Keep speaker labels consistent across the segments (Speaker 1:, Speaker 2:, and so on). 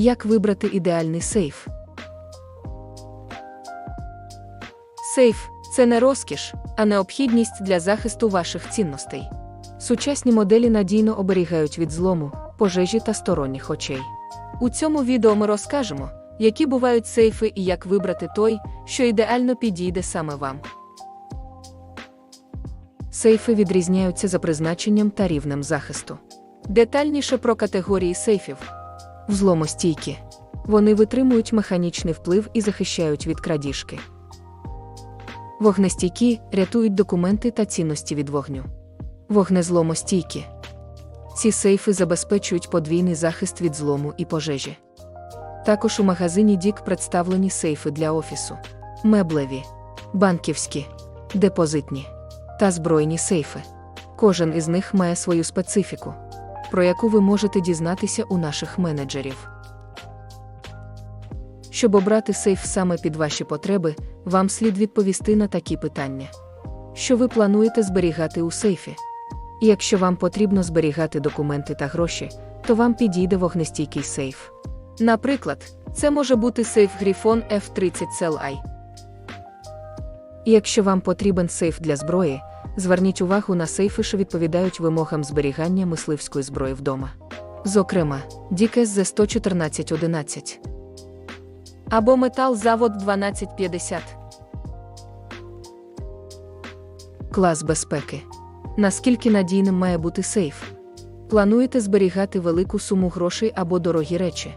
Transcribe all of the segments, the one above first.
Speaker 1: Як вибрати ідеальний сейф? Сейф це не розкіш, а необхідність для захисту ваших цінностей. Сучасні моделі надійно оберігають від злому, пожежі та сторонніх очей. У цьому відео ми розкажемо, які бувають сейфи і як вибрати той, що ідеально підійде саме вам. Сейфи відрізняються за призначенням та рівнем захисту. Детальніше про категорії сейфів. Взломостійкі. Вони витримують механічний вплив і захищають від крадіжки. Вогнестійкі рятують документи та цінності від вогню. Вогнезломостійкі. Ці сейфи забезпечують подвійний захист від злому і пожежі. Також у магазині Дік представлені сейфи для офісу, меблеві, банківські, депозитні та збройні сейфи. Кожен із них має свою специфіку, про яку ви можете дізнатися у наших менеджерів. Щоб обрати сейф саме під ваші потреби, вам слід відповісти на такі питання: що ви плануєте зберігати у сейфі? І якщо вам потрібно зберігати документи та гроші, то вам підійде вогнестійкий сейф. Наприклад, це може бути сейф Грифон F30 CLI. І якщо вам потрібен сейф для зброї, зверніть увагу на сейфи, що відповідають вимогам зберігання мисливської зброї вдома. Зокрема, DKS з 11411 або Метал Завод 1250. Клас безпеки. Наскільки надійним має бути сейф? Плануєте зберігати велику суму грошей або дорогі речі?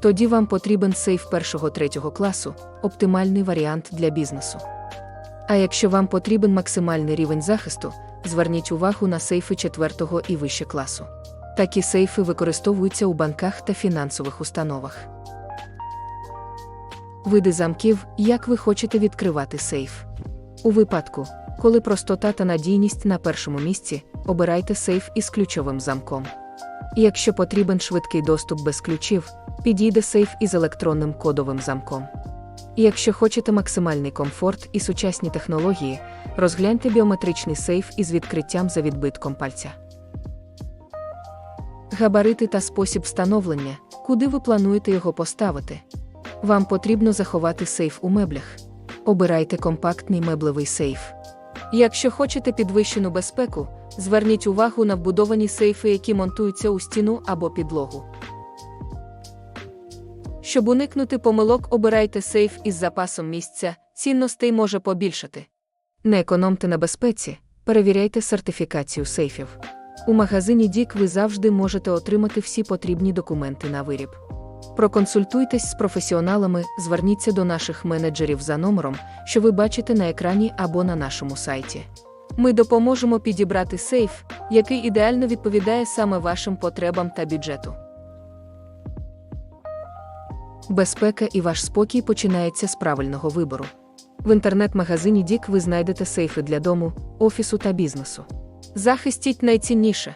Speaker 1: Тоді вам потрібен сейф першого третього класу, оптимальний варіант для бізнесу. А якщо вам потрібен максимальний рівень захисту, зверніть увагу на сейфи четвертого і вище класу. Такі сейфи використовуються у банках та фінансових установах. Види замків, як ви хочете відкривати сейф. У випадку, коли простота та надійність на першому місці, обирайте сейф із ключовим замком. Якщо потрібен швидкий доступ без ключів, підійде сейф із електронним кодовим замком. І якщо хочете максимальний комфорт і сучасні технології, розгляньте біометричний сейф із відкриттям за відбитком пальця. Габарити та спосіб встановлення, куди ви плануєте його поставити. Вам потрібно заховати сейф у меблях. Обирайте компактний меблевий сейф. Якщо хочете підвищену безпеку, зверніть увагу на вбудовані сейфи, які монтуються у стіну або підлогу. Щоб уникнути помилок, обирайте сейф із запасом місця, цінностей може побільшати. Не економте на безпеці, перевіряйте сертифікацію сейфів. У магазині Дік ви завжди можете отримати всі потрібні документи на виріб. Проконсультуйтесь з професіоналами, зверніться до наших менеджерів за номером, що ви бачите на екрані або на нашому сайті. Ми допоможемо підібрати сейф, який ідеально відповідає саме вашим потребам та бюджету. Безпека і ваш спокій починається з правильного вибору. В інтернет-магазині Дік ви знайдете сейфи для дому, офісу та бізнесу. Захистіть найцінніше.